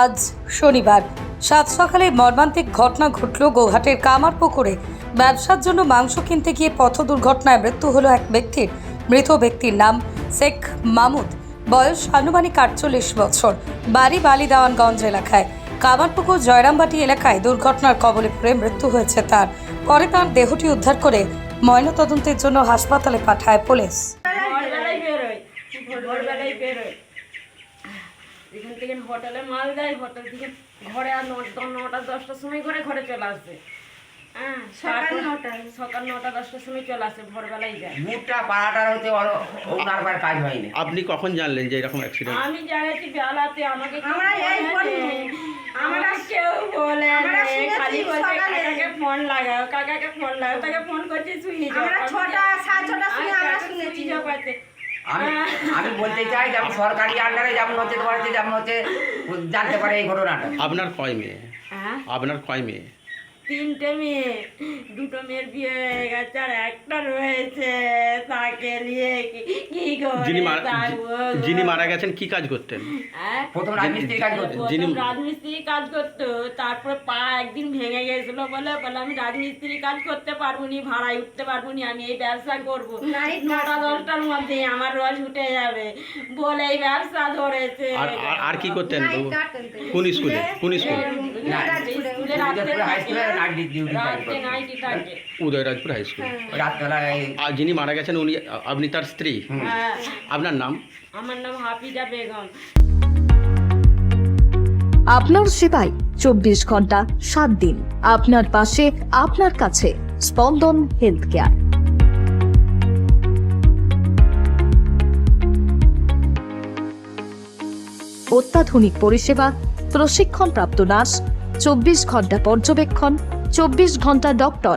আজ শনিবার। সাত সকালে মর্মান্তিক ঘটনা ঘটল গৌহাটের কামার পুকুরে। ব্যবসার জন্য মাংস কিনতে গিয়ে পথ দুর্ঘটনায় মৃত্যু হলো এক ব্যক্তির। মৃত ব্যক্তির নাম শেখ মামুদ। বয়স আনুমানিক আটচল্লিশ বছর। বাড়ি বালিদাওয়ানগঞ্জ এলাকায়। কামারপুকুর জয়রামবাটি এলাকায় দুর্ঘটনার কবলে পড়ে মৃত্যু হয়েছে তার। পরে তার দেহটি উদ্ধার করে ময়নাতদন্তের জন্য হাসপাতালে পাঠায় পুলিশ। এখান থেকে হোটেলে মাল দেয় হোটেল থেকে ঘরে আর নটা নটা দশটার সময় করে ঘরে চলে আসবে হ্যাঁ সকাল নটা সকাল নটা দশটার সময় চলে আসে ভোরবেলায় যায়। মুখটা পাড়াটার হতে ওনার বার কাজ হয়নি আপনি কখন জানলেন যে এরকম অ্যাক্সিডেন্ট আমি যাইছি বেলাতে আমাকে আমরা এই কেউ বলে খালি বলছে কাকাকে ফোন লাগাও কাকাকে ফোন লাগাও। তাকে ফোন করছি সুইচ আমরা ছটা, সাড়ে ছটার সময় আমরা শুনেছি। আমি আমি বলতে চাই যেমন সরকারি আন্ডারে যেমন হচ্ছে তোমার হচ্ছে যেমন হচ্ছে জানতে পারে এই ঘটনাটা। আপনার কয় মেয়ে? হ্যাঁ? আপনার কয় মেয়ে? তিনটে মেয়ে দুটো মেয়ের বিয়ে হয়ে গেছে আর একটা রয়েছে। করে যিনি মারা যিনি মারা গেছেন কি কাজ করতেন? হ্যাঁ? প্রথম রাজমিস্ত্রি কাজ করতে। প্রথম যিনি- রাজমিস্ত্রি কাজ করতো তারপরে পা একদিন ভেঙে গেছিল বলে বলে আমি রাজমিস্ত্রি কাজ করতে পারব নি ভাড়ায় উঠতে পারব নি আমি এই ব্যবসা করব। নটা দশটার মধ্যে আমার রোজ উঠে যাবে বলে এই ব্যবসা ধরেছে। আর কি করতেন। কোন স্কুলে? কোন স্কুলে? উদয়রাজপুর। হাই স্কুল আর যিনি মারা গেছেন উনি আপনি তার স্ত্রী? হ্যাঁ। আপনার নাম? আমার নাম হাফিজা বেগম। আপনার সেবায় চব্বিশ ঘণ্টা সাত দিন। আপনার পাশে আপনার কাছে স্পন্দন হেলথ কেয়ার অত্যাধুনিক পরিষেবা প্রশিক্ষণপ্রাপ্ত নার্স চব্বিশ ঘণ্টা পর্যবেক্ষণ চব্বিশ ঘণ্টা doctor.